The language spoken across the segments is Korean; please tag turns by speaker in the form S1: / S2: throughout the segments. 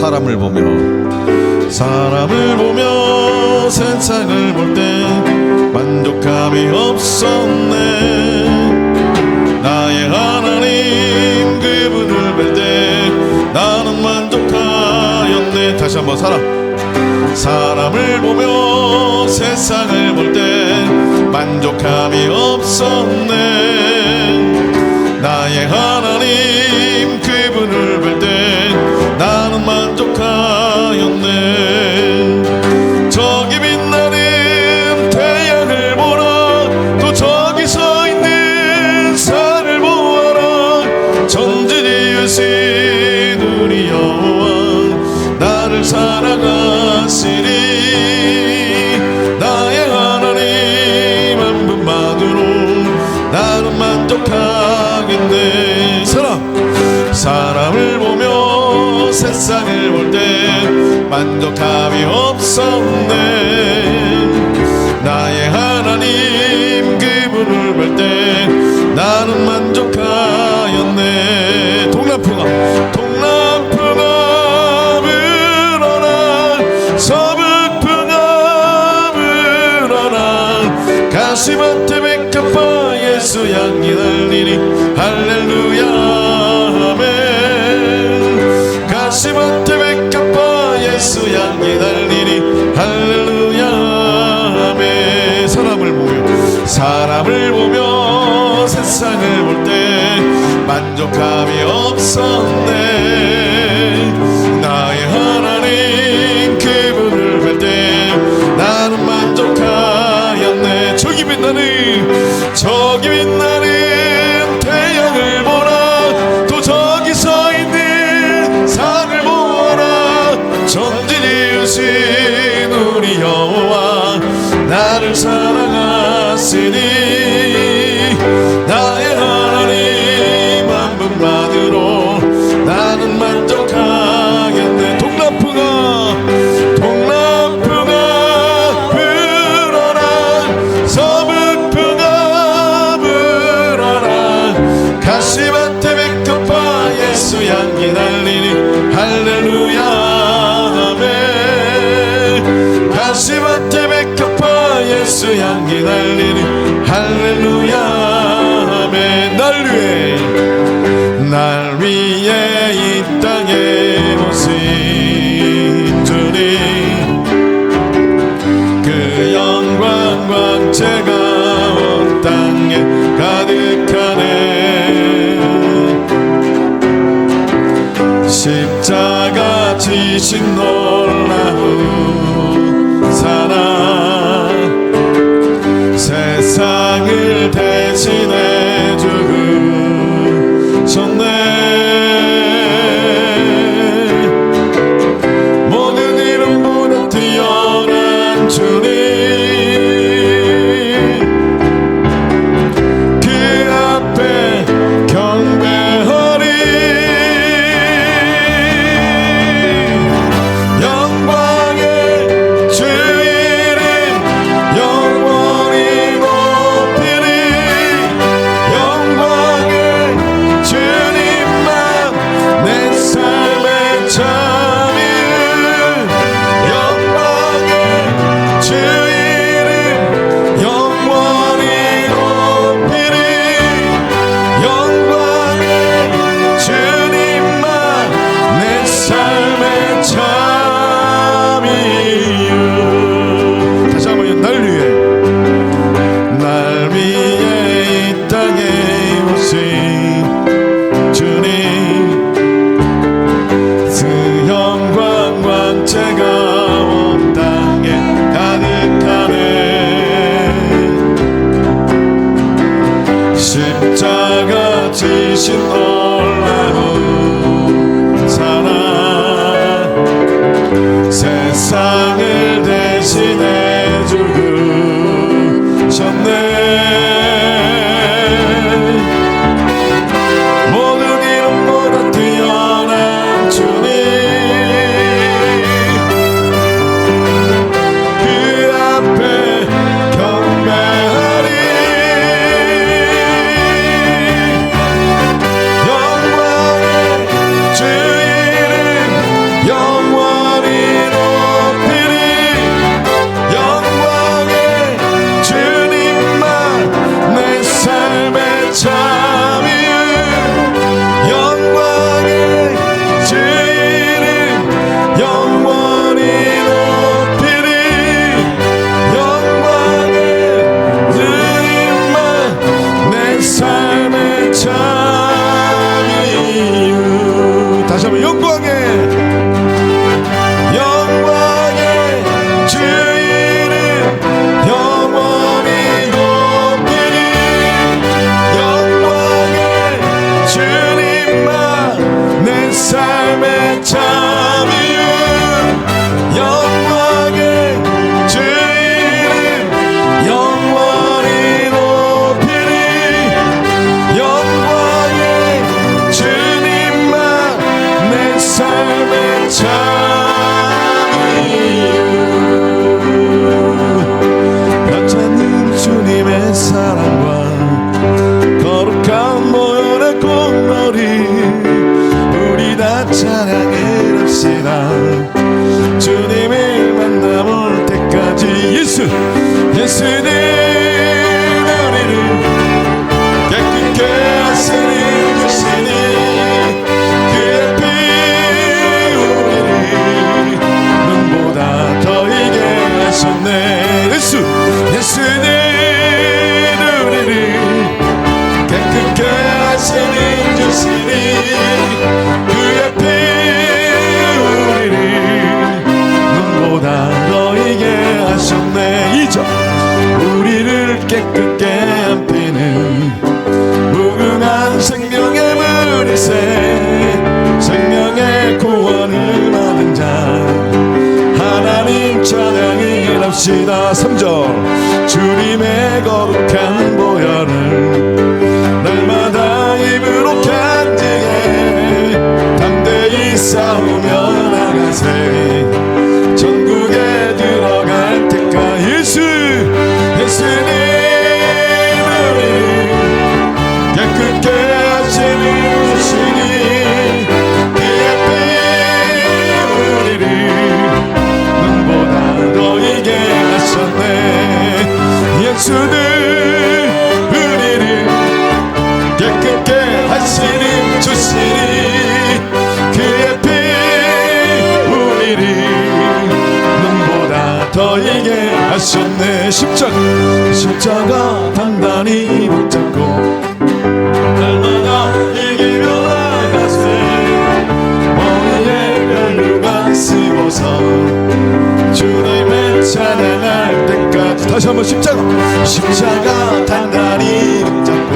S1: 사람을 보며.
S2: 사람을 보며 세상을 볼 때 만족함이 없었네. 나의 하나님 그분을 볼때 나는 만족하였네. 다시 한번 사람. 사람을 보며 세상을 볼 때 만족함이 없었네. 답이 없었네. 나의 하나님 그분을 볼 때 나는 만족하였네. 동남풍아 동남풍아 물어라 서북풍아 물어라 가슴한테 백합파 예수 향이 날리니 할렐루야. 만족함이 없었네. 저에게 하셨네 십자가. 그 십자가 단단히 붙잡고 날마다 이기며 나갔네 머리에 별루가 씌워서 주님을 찬양할 때까지. 다시 한번 십자가. 십자가 단단히 붙잡고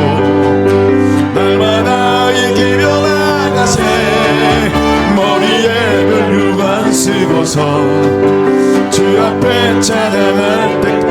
S2: 날마다 이기며 나가세. 머리에 별루가 씌워서 la fecha de verte.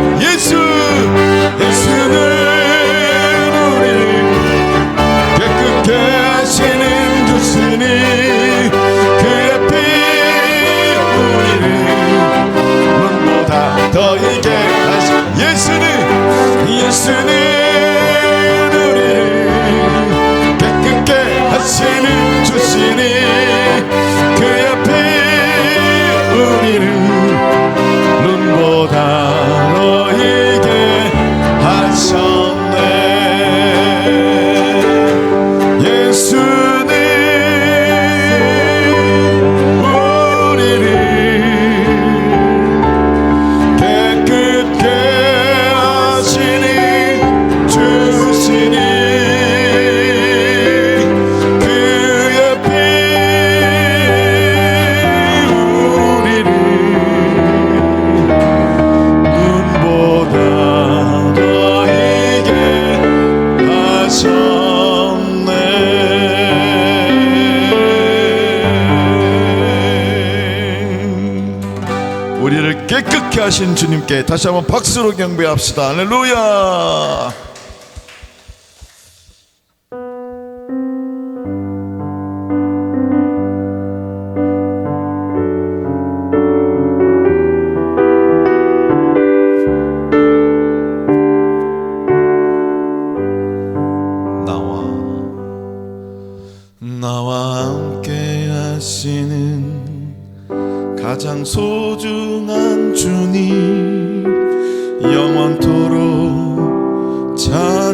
S2: 살아계신 주님께 다시 한번 박수로 경배합시다. 할렐루야!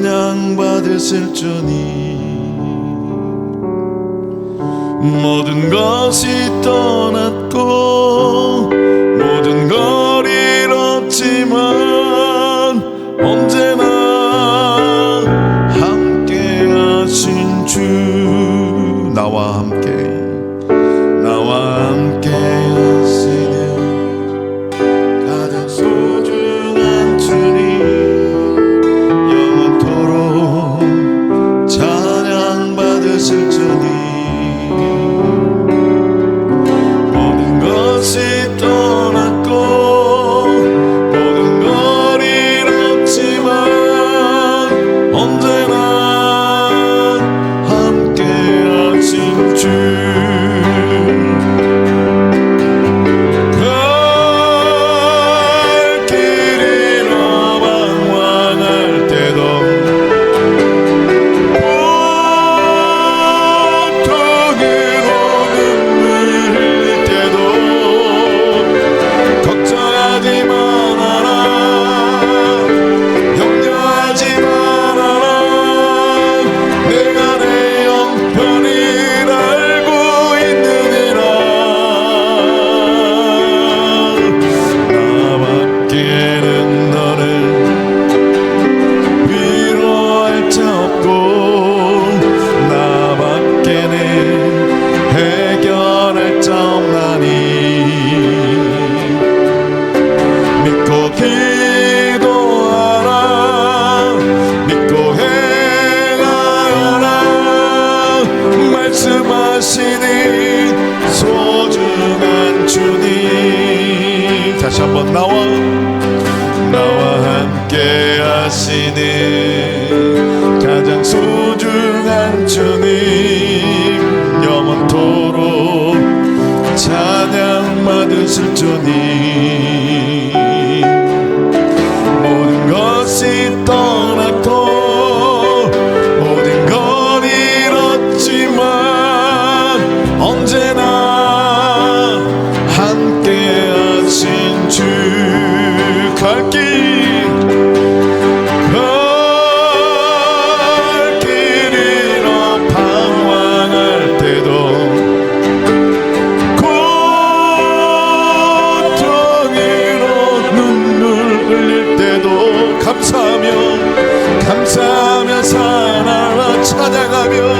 S2: 찬양받으실 주니 모든 것이 떠났고 모든 걸 잃었지만 당신은 가장 소중한 주님. Savior.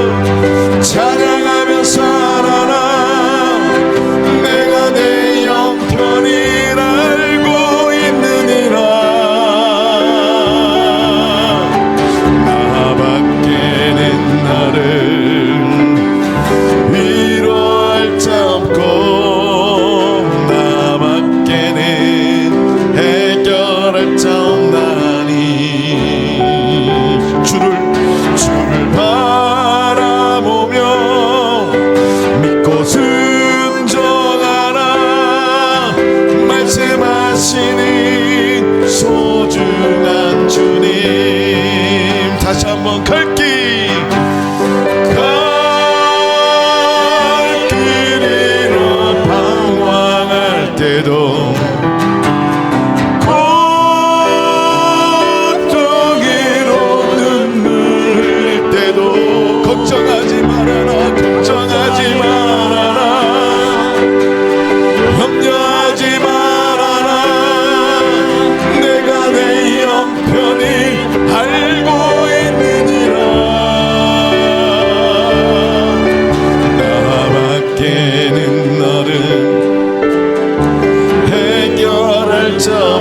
S2: So.